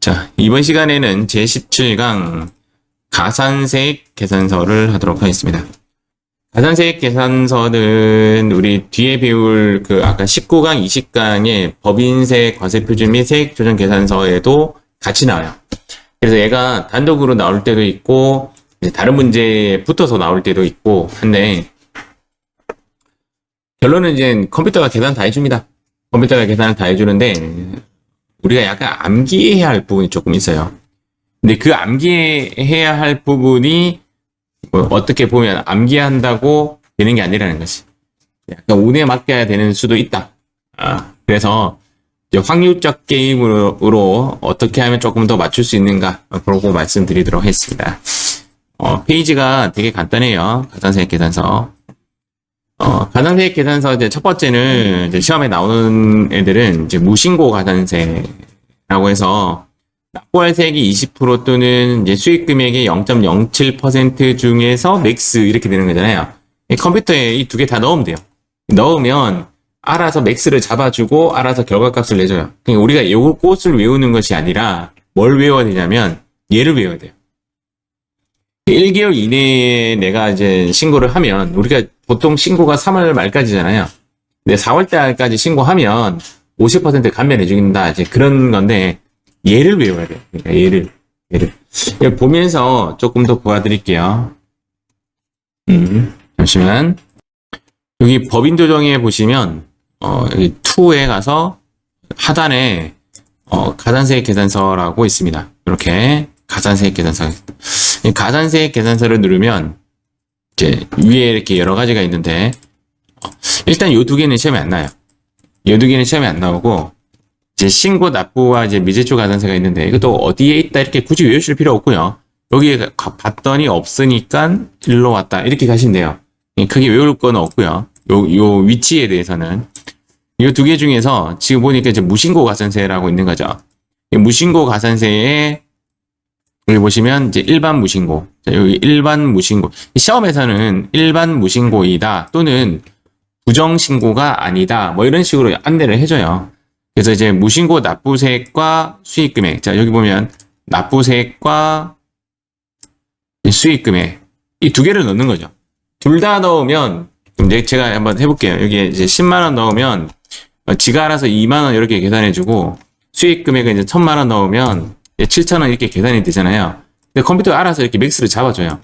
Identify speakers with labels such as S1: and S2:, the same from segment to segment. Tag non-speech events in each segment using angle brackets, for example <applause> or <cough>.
S1: 자, 이번 시간에는 제17강 가산세액 계산서를 하도록 하겠습니다. 가산세액 계산서는 우리 뒤에 배울 그 아까 19강, 20강의 법인세, 과세표준 및 세액 조정 계산서에도 같이 나와요. 그래서 얘가 단독으로 나올 때도 있고 다른 문제에 붙어서 나올 때도 있고 한데 결론은 이제 컴퓨터가 계산 다 해줍니다. 컴퓨터가 계산을 다 해주는데 우리가 약간 암기해야 할 부분이 조금 있어요. 근데 그 암기해야 할 부분이 뭐 어떻게 보면 암기한다고 되는 게 아니라는 것이. 약간 운에 맡겨야 되는 수도 있다. 아, 그래서 확률적 게임으로 어떻게 하면 조금 더 맞출 수 있는가 그러고 말씀드리도록 하겠습니다. 어, 페이지가 되게 간단해요. 가산세액 계산서. 어, 가산세액 계산서 이제 첫 번째는 이제 시험에 나오는 애들은 이제 무신고 가산세라고 해서 납부할 세액이 20% 또는 이제 수익 금액의 0.07% 중에서 맥스 이렇게 되는 거잖아요. 이 컴퓨터에 이 두 개 다 넣으면 돼요. 넣으면 알아서 맥스를 잡아주고 알아서 결과값을 내줘요. 그러니까 우리가 요 꽃을 외우는 것이 아니라 뭘 외워야 되냐면 얘를 외워야 돼요. 1개월 이내에 내가 이제 신고를 하면 우리가 보통 신고가 3월 말까지잖아요. 근데 4월 달까지 신고하면 50% 감면해 주긴다. 이제 그런 건데 얘를 외워야 돼요. 그러니까 얘를 얘를 보면서 조금 더 보여드릴게요. 음, 잠시만 여기 법인 조정에 보시면 어, 여기 2에 가서 하단에 어, 가산세액 계산서라고 있습니다. 이렇게 가산세액 계산서 이 가산세액 계산서를 누르면 이제 위에 이렇게 여러 가지가 있는데 어, 일단 요 두 개는 시험에 안 나요. 요 두 개는 시험에 안 나오고 이제 신고 납부와 이제 미제초 가산세가 있는데 이것도 어디에 있다 이렇게 굳이 외우실 필요 없고요. 여기에 가- 봤더니 없으니까 일로 왔다 이렇게 가시면 돼요. 예, 크게 외울 건 없고요. 요, 요 위치에 대해서는 이 두 개 중에서 지금 보니까 이제 무신고 가산세라고 있는 거죠. 이 무신고 가산세에 여기 보시면 이제 일반 무신고. 자, 여기 일반 무신고. 시험에서는 일반 무신고이다 또는 부정 신고가 아니다. 뭐 이런 식으로 안내를 해줘요. 그래서 이제 무신고 납부세액과 수익금액. 자, 여기 보면 납부세액과 이 수익금액. 이 두 개를 넣는 거죠. 둘 다 넣으면, 이제 제가 한번 해볼게요. 여기에 이제 10만 원 넣으면, 어, 지가 알아서 2만 원 이렇게 계산해주고, 수익 금액은 이제 1000만원 넣으면, 7천원 이렇게 계산이 되잖아요. 근데 컴퓨터가 알아서 이렇게 맥스를 잡아줘요.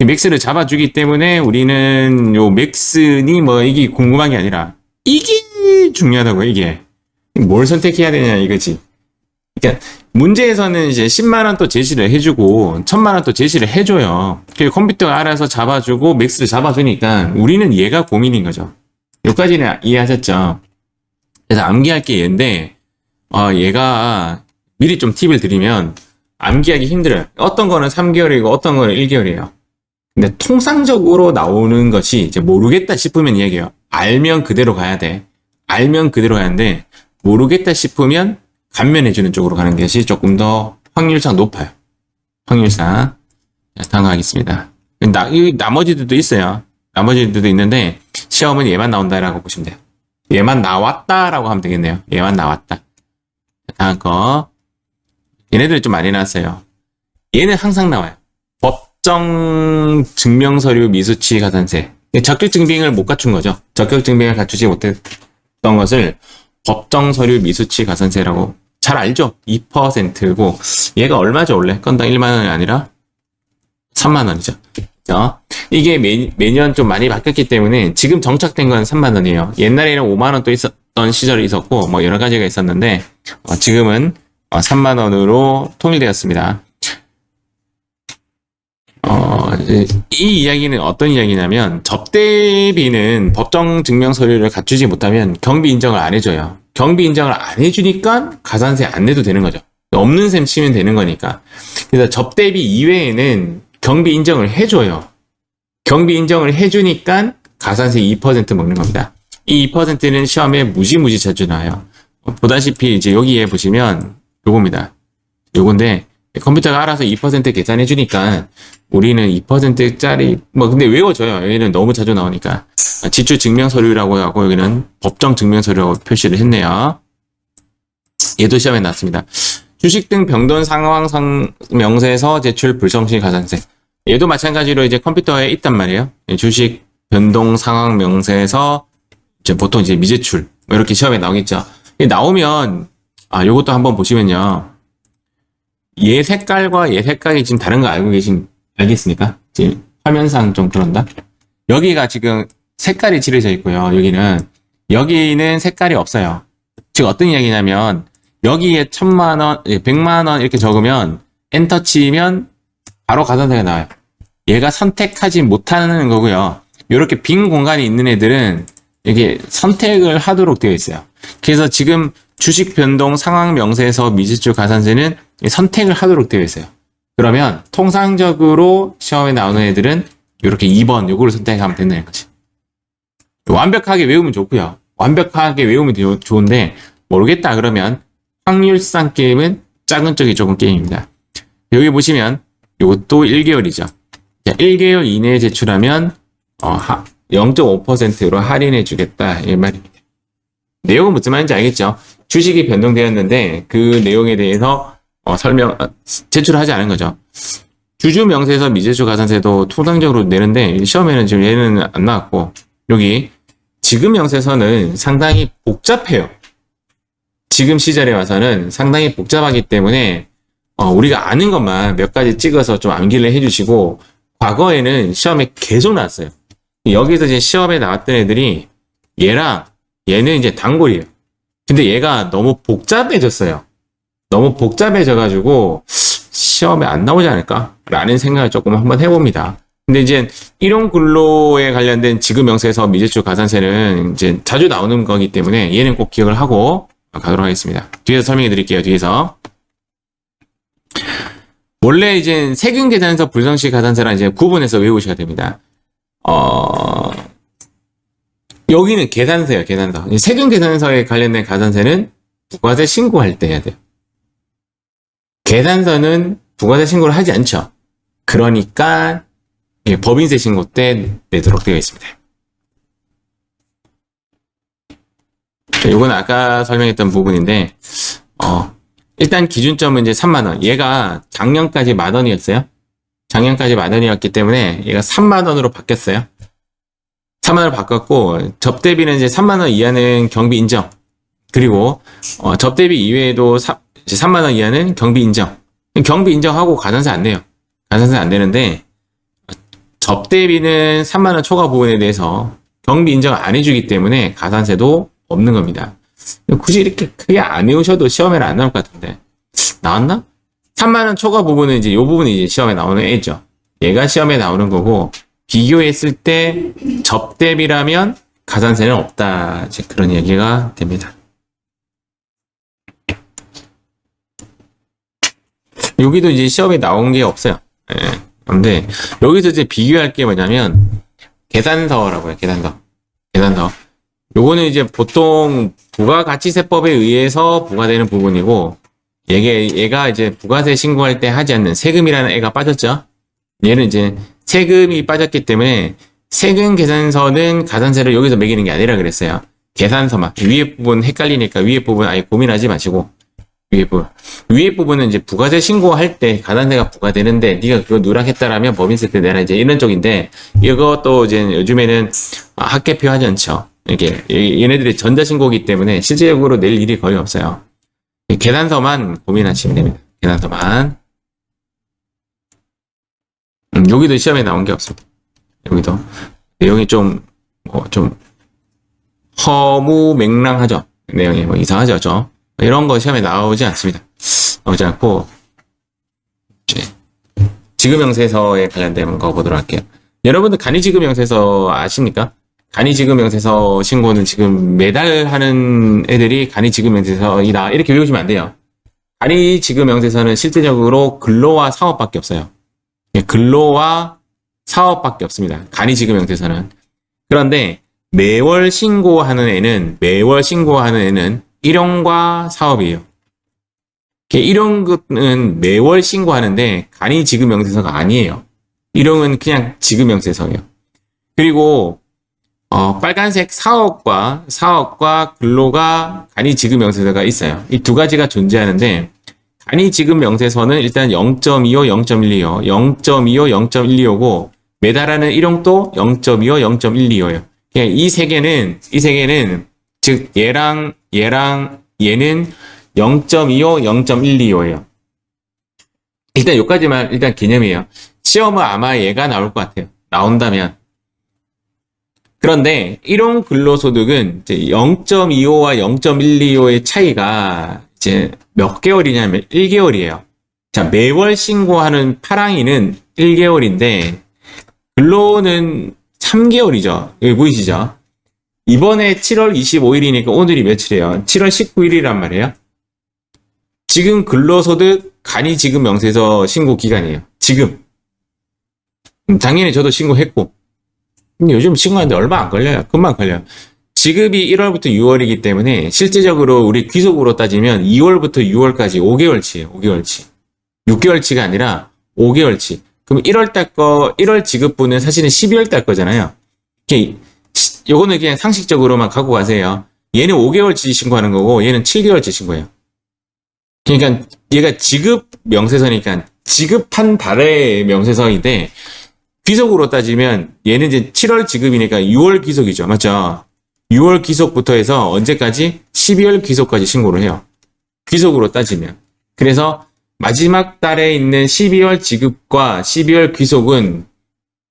S1: 이 맥스를 잡아주기 때문에 우리는 요 맥스니 뭐 이게 궁금한 게 아니라, 이게 중요하다고요, 이게. 뭘 선택해야 되냐, 이거지. 그러니까 문제에서는 이제 10만 원 또 제시를 해주고 1000만 원 또 제시를 해줘요. 그 컴퓨터가 알아서 잡아주고 맥스를 잡아주니까 우리는 얘가 고민인 거죠. 여기까지는 이해하셨죠? 그래서 암기할 게 얘인데 어, 얘가 미리 좀 팁을 드리면 암기하기 힘들어요. 어떤 거는 3개월이고 어떤 거는 1개월이에요. 근데 통상적으로 나오는 것이 이제 모르겠다 싶으면 얘기해요. 알면 그대로 가야 돼. 알면 그대로 가야 하는데 모르겠다 싶으면 감면해주는 쪽으로 가는 것이 조금 더 확률상 높아요. 확률상. 가겠습니다. 나, 이 나머지들도 있어요. 나머지들도 있는데, 시험은 얘만 나온다라고 보시면 돼요. 얘만 나왔다라고 하면 되겠네요. 얘만 나왔다. 자, 다음 거. 얘네들 좀 많이 나왔어요. 얘는 항상 나와요. 법정 증명서류 미수치 가산세. 적격 증빙을 못 갖춘 거죠. 적격 증빙을 갖추지 못했던 것을 법정 서류 미수치 가산세라고 잘 알죠? 2%고 얘가 얼마죠 원래? 건당 1만 원이 아니라 3만 원이죠. 어? 이게 매, 매년 좀 많이 바뀌었기 때문에 지금 정착된 건 3만 원이에요. 옛날에는 5만 원 또 있었던 시절이 있었고 뭐 여러 가지가 있었는데 어, 지금은 어, 3만 원으로 통일되었습니다. 어, 이 이야기는 어떤 이야기냐면 접대비는 법정 증명 서류를 갖추지 못하면 경비 인정을 안 해줘요. 경비 인정을 안 해주니까 가산세 안 내도 되는 거죠. 없는 셈 치면 되는 거니까. 그래서 접대비 이외에는 경비 인정을 해줘요. 경비 인정을 해주니까 가산세 2% 먹는 겁니다. 이 2%는 시험에 무지무지 자주 나와요. 어, 보다시피 이제 여기에 보시면 요겁니다. 요건데 컴퓨터가 알아서 2% 계산해 주니까 우리는 2%짜리 뭐 근데 외워져요. 여기는 너무 자주 나오니까 아, 지출 증명 서류라고 하고 여기는 법정 증명 서류라고 표시를 했네요. 얘도 시험에 나왔습니다. 주식 등 병돈 상황 상 명세서 제출 불성실 가산세. 얘도 마찬가지로 이제 컴퓨터에 있단 말이에요. 예, 주식 변동 상황 명세서 이제 보통 이제 미제출 뭐 이렇게 시험에 나오겠죠. 나오면 아 요것도 한번 보시면요. 얘 색깔과 얘 색깔이 지금 다른 거 알고 계신 알겠습니까? 지금 화면상 좀 그런다. 여기가 지금 색깔이 칠해져 있고요. 여기는 여기는 색깔이 없어요. 즉 어떤 이야기냐면 여기에 천만 원, 예, 백만 원 이렇게 적으면 엔터 치면 바로 가산세가 나와요. 얘가 선택하지 못하는 거고요. 이렇게 빈 공간이 있는 애들은 이게 선택을 하도록 되어 있어요. 그래서 지금 주식 변동 상황 명세에서 미지출 가산세는 선택을 하도록 되어 있어요. 그러면 통상적으로 시험에 나오는 애들은 이렇게 2번 요거를 선택하면 된다는 거지. 완벽하게 외우면 좋고요. 완벽하게 외우면 조- 좋은데 모르겠다 그러면 확률상 게임은 작은 쪽이 조금 게임입니다. 여기 보시면 이것도 1개월이죠. 1개월 이내에 제출하면 어, 하- 0.5%로 할인해 주겠다 이 말입니다. 내용은 무슨 말인지 알겠죠? 주식이 변동되었는데 그 내용에 대해서 어, 설명 어, 제출하지 않은 거죠. 주주 명세에서 미제출 가산세도 통상적으로 내는데 시험에는 지금 얘는 안 나왔고 여기 지금 명세서는 상당히 복잡해요. 지금 시절에 와서는 상당히 복잡하기 때문에 어, 우리가 아는 것만 몇 가지 찍어서 좀 암기를 해주시고 과거에는 시험에 계속 나왔어요. 여기서 이제 시험에 나왔던 애들이 얘랑 얘는 이제 단골이에요. 근데 얘가 너무 복잡해졌어요. 너무 복잡해져가지고 시험에 안 나오지 않을까? 라는 생각을 조금 한번 해봅니다. 근데 이제 일용 근로에 관련된 지급 명세에서 미제출 가산세는 이제 자주 나오는 거기 때문에 얘는 꼭 기억을 하고 가도록 하겠습니다. 뒤에서 설명해 드릴게요. 뒤에서. 원래 이제 세금 계산서 불성시 가산세랑 이제 구분해서 외우셔야 됩니다. 어, 여기는 계산서예요, 계산서. 이 세금 계산서에 관련된 가산세는 부가세 신고할 때 해야 돼요. 계산서는 부가세 신고를 하지 않죠. 그러니까 예, 법인세 신고 때 내도록 되어 있습니다. 자, 요건 아까 설명했던 부분인데, 어, 일단 기준점은 이제 3만원. 얘가 작년까지 만원이었어요. 작년까지 만원이었기 때문에 얘가 3만원으로 바뀌었어요. 3만원으로 바꿨고, 접대비는 이제 3만원 이하는 경비 인정. 그리고, 어, 접대비 이외에도 3, 3만원 이하는 경비 인정. 경비 인정하고 가산세 안 내요. 가산세 안 내는데, 접대비는 3만원 초과 부분에 대해서 경비 인정 안 해주기 때문에 가산세도 없는 겁니다. 굳이 이렇게 크게 안 외우셔도 시험에는 안 나올 것 같은데. 나왔나? 3만원 초과 부분은 이제 이 부분이 이제 시험에 나오는 애죠. 얘가 시험에 나오는 거고, 비교했을 때 접대비라면 가산세는 없다. 이제 그런 얘기가 됩니다. 여기도 이제 시험에 나온 게 없어요. 예. 근데 여기서 이제 비교할 게 뭐냐면 계산서라고 해요. 계산서. 계산서. 요거는 이제 보통 부가가치세법에 의해서 부과되는 부분이고 얘가 이제 부가세 신고할 때 하지 않는 세금이라는 애가 빠졌죠. 얘는 이제 세금이 빠졌기 때문에 세금 계산서는 가산세를 여기서 매기는 게 아니라 그랬어요. 계산서만 위에 부분 헷갈리니까 위에 부분 아예 고민하지 마시고 위에 부분 위에 부분은 이제 부가세 신고할 때 가산세가 부과되는데 네가 그거 누락했다라면 법인세 때 내라 이제 이런 쪽인데 이것도 이제 요즘에는 아, 학계표 하지 않죠. 얘- 얘네들이 전자신고기 때문에 실질적으로 낼 일이 거의 없어요. 이 계산서만 고민하시면 됩니다. 계산서만. 음, 여기도 시험에 나온 게 없습니다. 여기도 내용이 좀 뭐 좀 허무맹랑하죠. 내용이 뭐 이상하죠, 좀. 이런 거 시험에 나오지 않습니다. 나오지 않고 이제 지급명세서에 관련된 거 보도록 할게요. 여러분들 간이지급명세서 아십니까? 간이지급명세서 신고는 지금 매달 하는 애들이 간이지급명세서이다 이렇게 외우시면 안 돼요. 간이지급명세서는 실제적으로 근로와 사업밖에 없어요. 예, 근로와 사업밖에 없습니다. 간이지급명세서는 그런데 매월 신고하는 애는 매월 신고하는 애는 일용과 사업이에요. 일용은 매월 신고하는데 간이 지급명세서가 아니에요. 일용은 그냥 지급명세서예요. 그리고 어, 빨간색 사업과 사업과 근로가 간이 지급명세서가 있어요. 이 두 가지가 존재하는데 간이 지급 명세서는 일단 0.25, 0.125, 0.25, 0.125고 매달하는 일용도 0.25, 0.125예요. 이세 개는 이 세 개는 즉 얘랑 얘랑 얘는 0.25, 0.125예요. 일단 여기까지만 일단 개념이에요. 시험은 아마 얘가 나올 것 같아요. 나온다면. 그런데 일용 근로소득은 이제 0.25와 0.125의 차이가 이제 몇 개월이냐면 1개월이에요. 자, 매월 신고하는 파랑이는 1개월인데 근로는 3개월이죠. 여기 보이시죠? 이번에 7월 25일이니까 오늘이 며칠이에요? 7월 19일이란 말이에요. 지금 근로소득 간이 지금 명세서 신고 기간이에요. 지금. 음, 당연히 저도 신고했고. 근데 요즘 신고하는데 얼마 안 걸려요. 금방 걸려요. 지급이 1월부터 6월이기 때문에 실제적으로 우리 귀속으로 따지면 2월부터 6월까지 5개월치예요. 5개월치. 6개월치가 아니라 5개월치. 그럼 1월 달 거, 1월 지급분은 사실은 12월 달 거잖아요. 시- 요거는 그냥 상식적으로만 갖고 가세요. 얘는 5개월치 신고하는 거고 얘는 7개월치 신고해요. 그러니까 얘가 지급 명세서니까 지급한 달의 명세서인데 귀속으로 따지면 얘는 이제 7월 지급이니까 6월 귀속이죠. 맞죠? 6월 귀속부터 해서 언제까지? 12월 귀속까지 신고를 해요. 귀속으로 따지면. 그래서 마지막 달에 있는 12월 지급과 12월 귀속은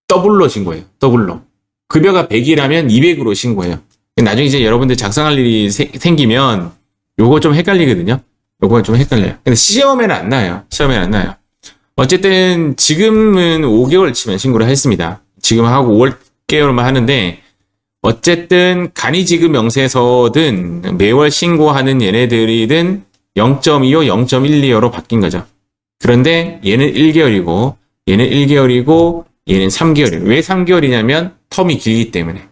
S1: 더블로 신고해요. 더블로. 급여가 100이라면 200으로 신고해요. 나중에 이제 여러분들 작성할 일이 세- 생기면 요거 좀 헷갈리거든요. 요거 좀 헷갈려요. 근데 시험에는 안 나요. 시험에는 안 나요. 어쨌든 지금은 5개월 치면 신고를 했습니다. 지금 하고 5개월만 하는데 어쨌든 간이 지급 명세서든 매월 신고하는 얘네들이든 0.25, 0.125로 바뀐 거죠. 그런데 얘는 1개월이고 얘는 1개월이고 얘는 3개월이에요. 왜 3개월이냐면 텀이 길기 때문에.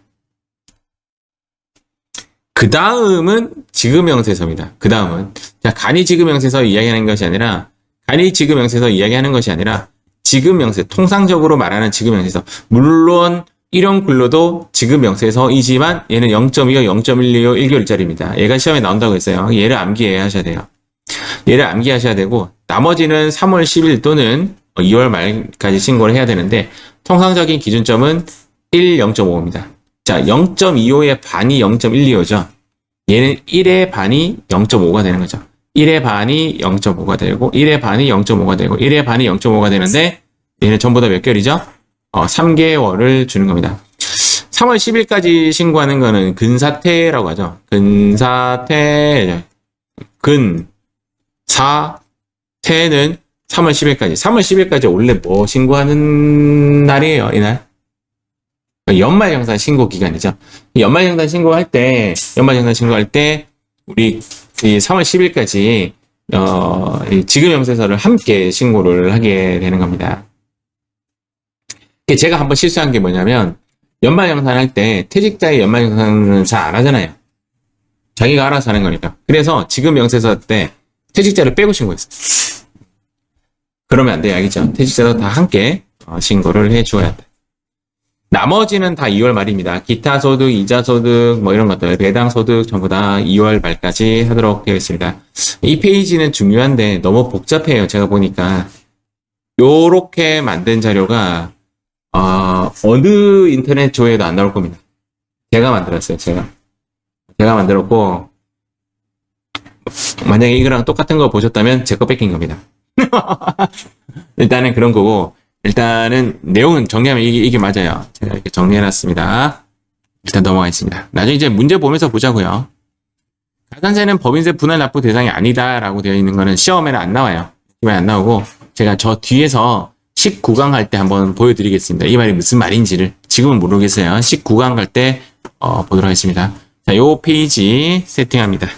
S1: 그 다음은 지급 명세서입니다. 그 다음은 자 간이 지급 명세서 이야기하는 것이 아니라 간이 지급 명세서 이야기하는 것이 아니라 지급 명세 통상적으로 말하는 지급 명세서 물론 일용 근로도 지급 명세서이지만 얘는 0.25, 0.125 1개월짜리입니다. 얘가 시험에 나온다고 했어요. 얘를 암기해야 하셔야 돼요. 얘를 암기하셔야 되고 나머지는 3월 10일 또는 2월 말까지 신고를 해야 되는데 통상적인 기준점은 1, 0.5입니다. 자, 0.25의 반이 0.125죠. 얘는 1의 반이 0.5가 되는 거죠. 1의 반이 0.5가 되고 1의 반이 0.5가 되고 1의 반이 0.5가 되는데 얘는 전부 다 몇 개월이죠? 어, 3개월을 주는 겁니다. 3월 10일까지 신고하는 거는 근사태라고 하죠. 근사태, 근, 사, 태는 3월 10일까지. 3월 10일까지 원래 뭐 신고하는 날이에요, 이날? 연말정산 신고 기간이죠. 연말정산 신고할 때, 연말정산 신고할 때, 우리 이 3월 10일까지, 어, 이 지급명세서를 함께 신고를 하게 되는 겁니다. 이게 제가 한번 실수한 게 뭐냐면, 연말정산 할 때 퇴직자의 연말정산은 잘 안 하잖아요. 자기가 알아서 하는 거니까. 그래서 지급명세서 때 퇴직자를 빼고 신고했어요. 그러면 안 돼요. 알겠죠? 퇴직자도 다 함께 어, 신고를 해 주어야 돼. 나머지는 다 2월 말입니다. 기타 소득, 이자 소득, 뭐 이런 것들, 배당 소득 전부 다 2월 말까지 하도록 되어 있습니다. 이 페이지는 중요한데 너무 복잡해요. 제가 보니까. 요렇게 만든 자료가, 어, 느 인터넷 조회도 안 나올 겁니다. 제가 만들었어요. 제가. 제가 만들었고, 만약에 이거랑 똑같은 거 보셨다면 제 거 뺏긴 겁니다. <laughs> 일단은 그런 거고, 일단은 내용은 정리하면 이게, 이게 맞아요. 제가 이렇게 정리해놨습니다. 일단 넘어가겠습니다. 나중에 이제 문제 보면서 보자고요. 가산세는 법인세 분할 납부 대상이 아니다라고 되어 있는 거는 시험에는 안 나와요. 시험에 안 나오고 제가 저 뒤에서 19강 할 때 한번 보여드리겠습니다. 이 말이 무슨 말인지를 지금은 모르겠어요. 19강 갈 때 어, 보도록 하겠습니다. 자, 요 페이지 세팅합니다.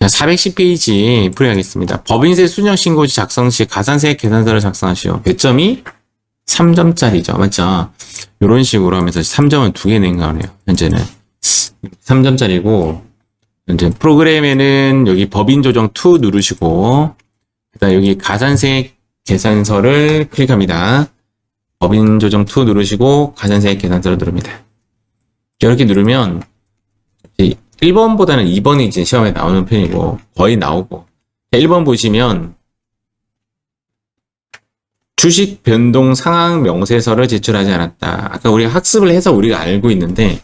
S1: 자, 410페이지 풀이하겠습니다. 법인세 수령 신고지 작성 시 가산세 계산서를 작성하시오. 배점이 3점짜리죠. 맞죠? 이런 식으로 하면서 3점은 두 개 낸 거네요. 현재는. 3점짜리고, 이제 프로그램에는 여기 법인 조정 2 누르시고, 그 다음 여기 가산세 계산서를 클릭합니다. 법인 조정 2 누르시고, 가산세 계산서를 누릅니다. 이렇게 누르면, 이제 1번보다는 2번이 이제 시험에 나오는 편이고 거의 나오고 자, 1번 보시면 주식 변동 상황 명세서를 제출하지 않았다. 아까 우리가 학습을 해서 우리가 알고 있는데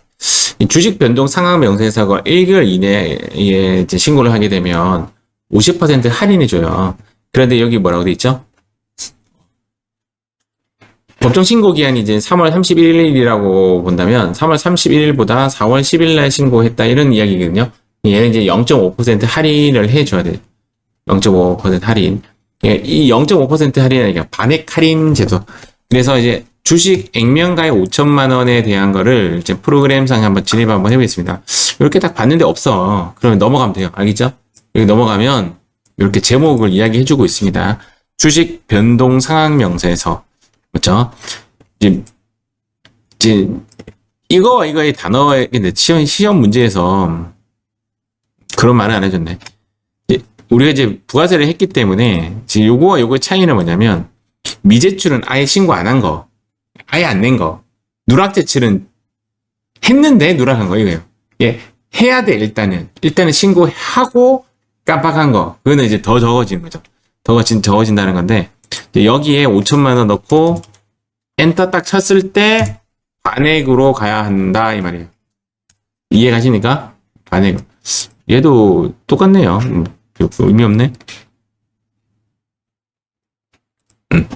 S1: 이 주식 변동 상황 명세서가 1개월 이내에 신고를 하게 되면 50% 할인해 줘요. 그런데 여기 뭐라고 돼 있죠? 법정 신고 기한이 이제 3월 31일이라고 본다면 3월 31일보다 4월 10일 날 신고했다 이런 이야기거든요. 얘는 이제 0.5% 할인을 해줘야 돼요. 0.5% 할인. 예, 이0.5% 할인이니까 반액 할인 제도. 그래서 이제 주식 액면가액 5천만 원에 대한 거를 이제 프로그램상에 한번 진입 한번 해보겠습니다. 이렇게 딱 봤는데 없어. 그러면 넘어가면 돼요. 알겠죠? 여기 넘어가면 이렇게 제목을 이야기해주고 있습니다. 주식 변동 상황 명세서. 그렇죠? 이제, 이제 이거 이거의 단어의 시험 시험 문제에서 그런 말을 안 해줬네. 이제 우리가 이제 부가세를 했기 때문에 지금 요거와 요거의 차이는 뭐냐면 미제출은 아예 신고 안 한 거, 아예 안 낸 거, 누락 제출은 했는데 누락한 거 이거예요. 예, 해야 돼 일단은 일단은 신고하고 깜빡한 거 그거는 이제 더 적어지는 거죠. 더 진- 적어진다는 건데 여기에 5천만 원 넣고 엔터 딱 쳤을 때 반액으로 가야 한다 이 말이에요. 이해 가십니까? 반액. 얘도 똑같네요. 음, 별 의미 없네. 음.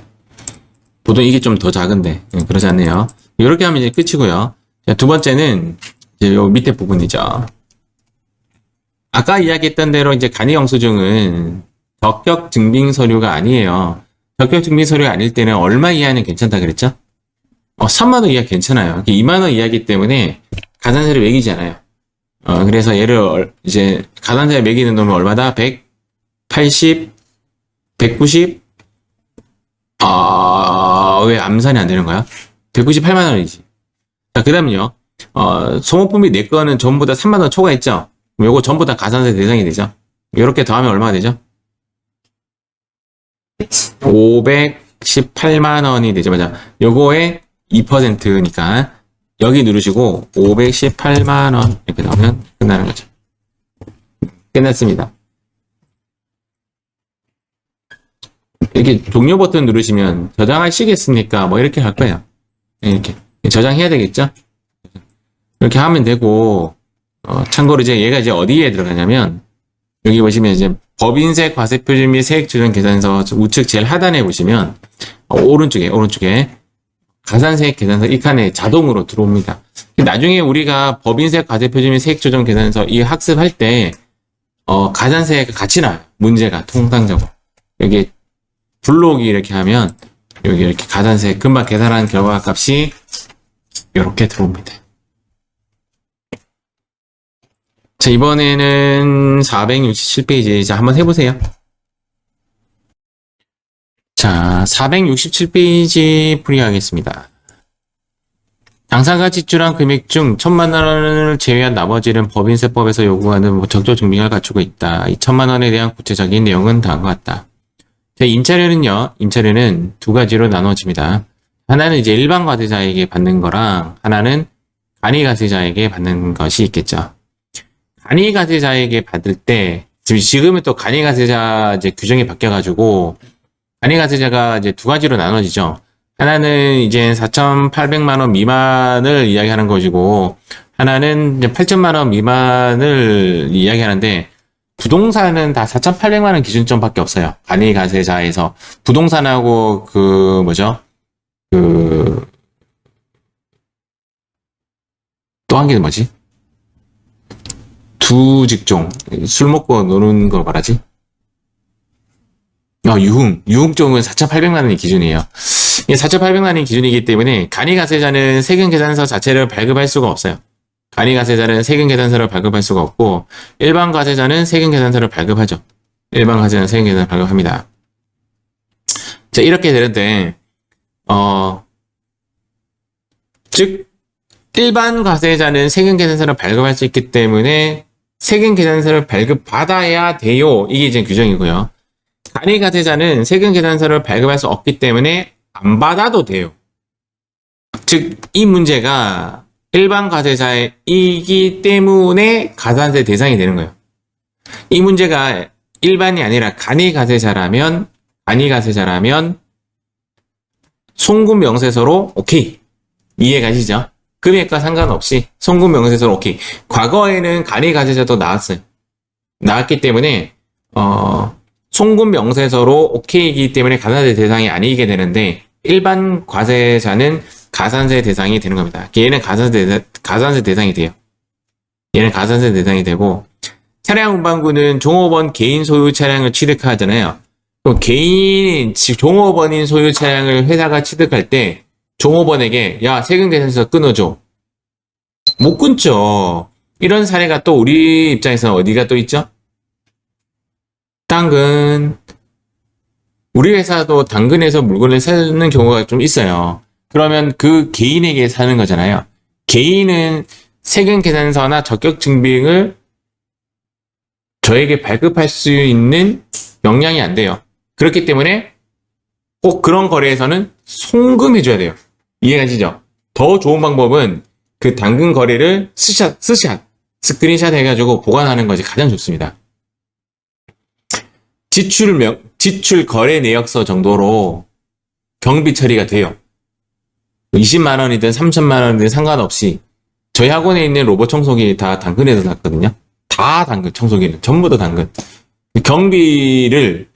S1: 보통 이게 좀 더 작은데 음, 그러지 않네요. 이렇게 하면 이제 끝이고요. 자, 두 번째는 이제 요 밑에 부분이죠. 아까 이야기했던 대로 이제 간이 영수증은 적격 증빙 서류가 아니에요. 적격 증빙 서류가 아닐 때는 얼마 이하는 괜찮다 그랬죠? 어, 3만 원 이하 괜찮아요. 2만 원 이하기 때문에 가산세를 매기지 않아요. 어, 그래서 얘를 얼- 이제 가산세 매기는 놈은 얼마다? 180, 190, 아, 왜 암산이 안 되는 거야? 198만 원이지. 자, 그 다음요. 어, 소모품이 내 거는 전부 다 3만 원 초과했죠? 그럼 요거 전부 다 가산세 대상이 되죠? 요렇게 더하면 얼마가 되죠? 518만 원이 되죠. 맞아. 요거의 2%니까 여기 누르시고 518만 원 이렇게 넣으면 끝나는 거죠. 끝났습니다. 이렇게 종료 버튼 누르시면 저장하시겠습니까? 뭐 이렇게 할 거예요. 이렇게 저장해야 되겠죠? 이렇게 하면 되고 어, 참고로 이제 얘가 이제 어디에 들어가냐면 여기 보시면 이제 법인세 과세표준 및 세액 조정 계산서 우측 제일 하단에 보시면 어, 오른쪽에 오른쪽에 가산세 계산서 이 칸에 자동으로 들어옵니다. 나중에 우리가 법인세 과세표준 및 세액 조정 계산서 이 학습할 때 어, 가산세가 같이 나와요. 문제가 통상적으로 여기 블록이 이렇게 하면 여기 이렇게 가산세 금방 계산한 결과 값이 이렇게 들어옵니다. 자, 이번에는 467페이지. 자, 한번 해보세요. 자, 467페이지 풀이하겠습니다. 당사가 지출한 금액 중 천만 원을 제외한 나머지는 법인세법에서 요구하는 뭐 적조 증빙을 갖추고 있다. 이 천만 원에 대한 구체적인 내용은 다음과 같다. 자, 임차료는요, 임차료는 두 가지로 나눠집니다. 하나는 이제 일반 과세자에게 받는 거랑 하나는 간이 과세자에게 받는 것이 있겠죠. 간이 과세자에게 받을 때 지금 지금은 또 간이 과세자 이제 규정이 바뀌어가지고 간이 과세자가 이제 두 가지로 나눠지죠. 하나는 이제 4,800만 원 미만을 이야기하는 것이고 하나는 이제 8천만 원 미만을 이야기하는데 부동산은 다 4,800만 원 기준점밖에 없어요. 간이 과세자에서 부동산하고 그 뭐죠? 그 또 한 개는 뭐지? 두 직종 술 먹고 노는 거 말하지? 아 유흥 유흥 쪽은 4,800만 원이 기준이에요. 이게 4,800만 원이 기준이기 때문에 간이가세자는 세금 계산서 자체를 발급할 수가 없어요. 간이가세자는 세금 계산서를 발급할 수가 없고 일반 과세자는 세금 계산서를 발급하죠. 일반 과세자는 세금 계산서를 발급합니다. 자 이렇게 되는데 어 즉 일반 과세자는 세금 계산서를 발급할 수 있기 때문에 세금 계산서를 발급받아야 돼요. 이게 이제 규정이고요. 간이 과세자는 세금 계산서를 발급할 수 없기 때문에 안 받아도 돼요. 즉, 이 문제가 일반 과세자이기 때문에 가산세 대상이 되는 거예요. 이 문제가 일반이 아니라 간이 가세자라면 간이 가세자라면 송금 명세서로 오케이 이해 가시죠? 금액과 상관없이 송금 명세서로 오케이. 과거에는 간이 가세자도 나왔어요. 나왔기 때문에 어 송금 명세서로 오케이이기 때문에 가산세 대상이 아니게 되는데 일반 과세자는 가산세 대상이 되는 겁니다. 얘는 가산세 가산세 대상이 돼요. 얘는 가산세 대상이 되고 차량 운반구는 종업원 개인 소유 차량을 취득하잖아요. 그럼 개인 지- 종업원인 소유 차량을 회사가 취득할 때 종업원에게 야 세금 계산서 끊어줘. 못 끊죠. 이런 사례가 또 우리 입장에서는 어디가 또 있죠? 당근. 우리 회사도 당근에서 물건을 사는 경우가 좀 있어요. 그러면 그 개인에게 사는 거잖아요. 개인은 세금 계산서나 적격 증빙을 저에게 발급할 수 있는 역량이 안 돼요. 그렇기 때문에 꼭 그런 거래에서는 송금해줘야 돼요. 이해가시죠? 더 좋은 방법은 그 당근 거래를 스샷, 스샷, 스크린샷 해가지고 보관하는 것이 가장 좋습니다. 지출 명, 지출 거래 내역서 정도로 경비 처리가 돼요. 20만 원이든 3천만 원이든 상관없이 저희 학원에 있는 로봇 청소기 다 당근에서 샀거든요. 다 당근, 청소기는. 전부 다 당근. 경비를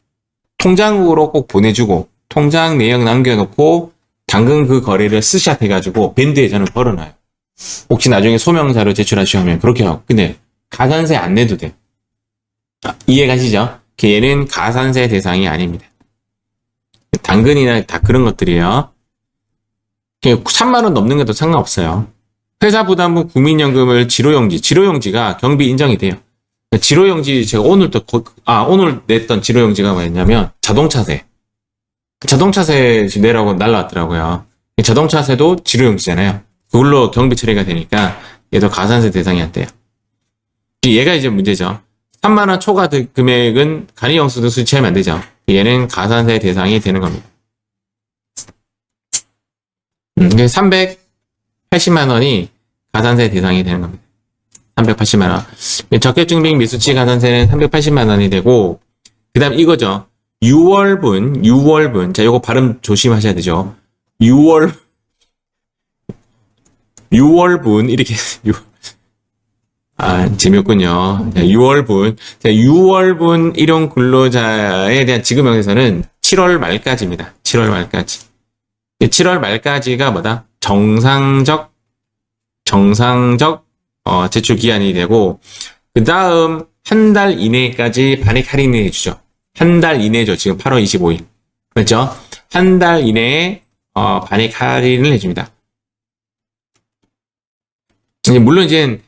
S1: 통장으로 꼭 보내주고, 통장 내역 남겨놓고, 당근 그 거래를 스샷 해가지고, 밴드에 저는 걸어놔요. 혹시 나중에 소명자료 제출하시면 면 그렇게 하고. 근데, 가산세 안 내도 돼. 아, 이해 가시죠? 얘는 가산세 대상이 아닙니다. 당근이나 다 그런 것들이에요. 3만원 넘는 것도 상관없어요. 회사 부담금 국민연금을 지로용지, 지로용지가 경비 인정이 돼요. 지로용지 제가 오늘 또, 거- 아, 오늘 냈던 지로용지가 뭐였냐면 자동차세. 자동차세 지금 내라고 날라왔더라고요. 자동차세도 지로용지잖아요. 그걸로 경비 처리가 되니까 얘도 가산세 대상이 안 돼요. 얘가 이제 문제죠. 3만원 초과 드- 금액은 간이영수도 수취하면 안 되죠. 얘는 가산세 대상이 되는 겁니다. 음, 380만 원이 가산세 대상이 되는 겁니다. 380만 원. 적격증빙 미수치 가산세는 380만 원이 되고, 그 다음 이거죠. 6월분, 6월분. 자, 요거 발음 조심하셔야 되죠. 6월, 6월분, 이렇게, <laughs> 유- 아, 재미없군요. 자, 6월분. 자, 6월분 일용 근로자에 대한 지급명세서는 7월 말까지입니다. 7월 말까지. 7월 말까지가 뭐다? 정상적, 정상적, 어, 제출 기한이 되고, 그 다음 한 달 이내까지 반액 할인을 해주죠. 한 달 이내죠. 지금 8월 25일. 그렇죠? 한 달 이내에, 어, 반액 할인을 해줍니다. 이제 물론 이제,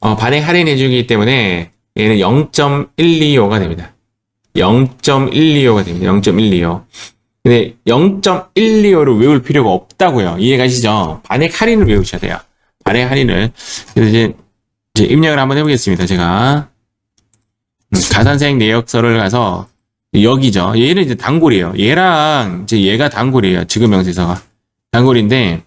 S1: 어, 반액 할인해주기 때문에 얘는 0.125가 됩니다. 0.125가 됩니다. 0.125. 근데 0.125를 외울 필요가 없다고요. 이해가시죠? 반액 할인을 외우셔야 돼요. 반액 할인을. 그래서 이제, 이제 입력을 한번 해보겠습니다. 제가. 음, 가산세액 내역서를 가서 여기죠. 얘는 이제 단골이에요. 얘랑 이제 얘가 단골이에요. 지급명세서가. 단골인데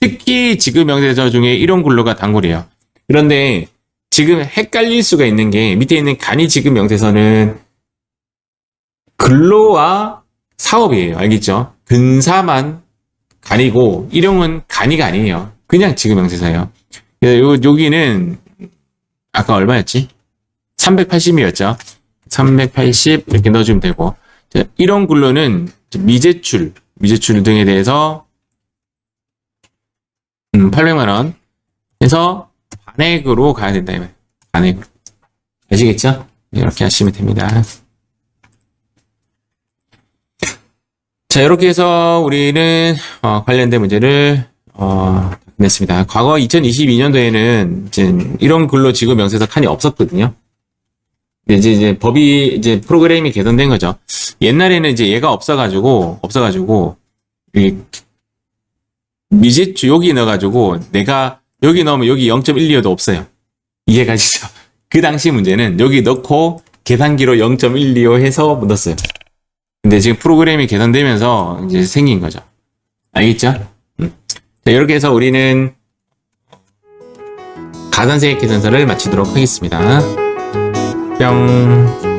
S1: 특히 지급명세서 중에 이런 근로가 단골이에요. 그런데 지금 헷갈릴 수가 있는 게 밑에 있는 간이 지급명세서는 근로와 사업이에요. 알겠죠? 근사만 간이고 일용은 간이가 아니에요. 그냥 지급명세서예요. 그래서 요, 여기는 아까 얼마였지? 380이었죠. 380 이렇게 넣어주면 되고 자, 이런 근로는 미제출, 미제출 등에 대해서 음, 800만 원 해서 반액으로 가야 된다 이말 반액으로 아시겠죠? 이렇게 하시면 됩니다. 자 이렇게 해서 우리는 어, 관련된 문제를 어, 냈습니다. 과거 2022년도에는 이제 이런 근로 지급 명세서 칸이 없었거든요. 이제, 이제 법이 이제 프로그램이 개선된 거죠. 옛날에는 이제 얘가 없어가지고 없어가지고 이 미제주 여기 넣어가지고 내가 여기 넣으면 여기 0.12호도 없어요. 이해가시죠? <laughs> 그 당시 문제는 여기 넣고 계산기로 0.125 해서 넣었어요. 근데 지금 프로그램이 개선되면서 이제 생긴 거죠. 알겠죠? 음. 자, 이렇게 해서 우리는 가산세 계산서를 마치도록 하겠습니다. 将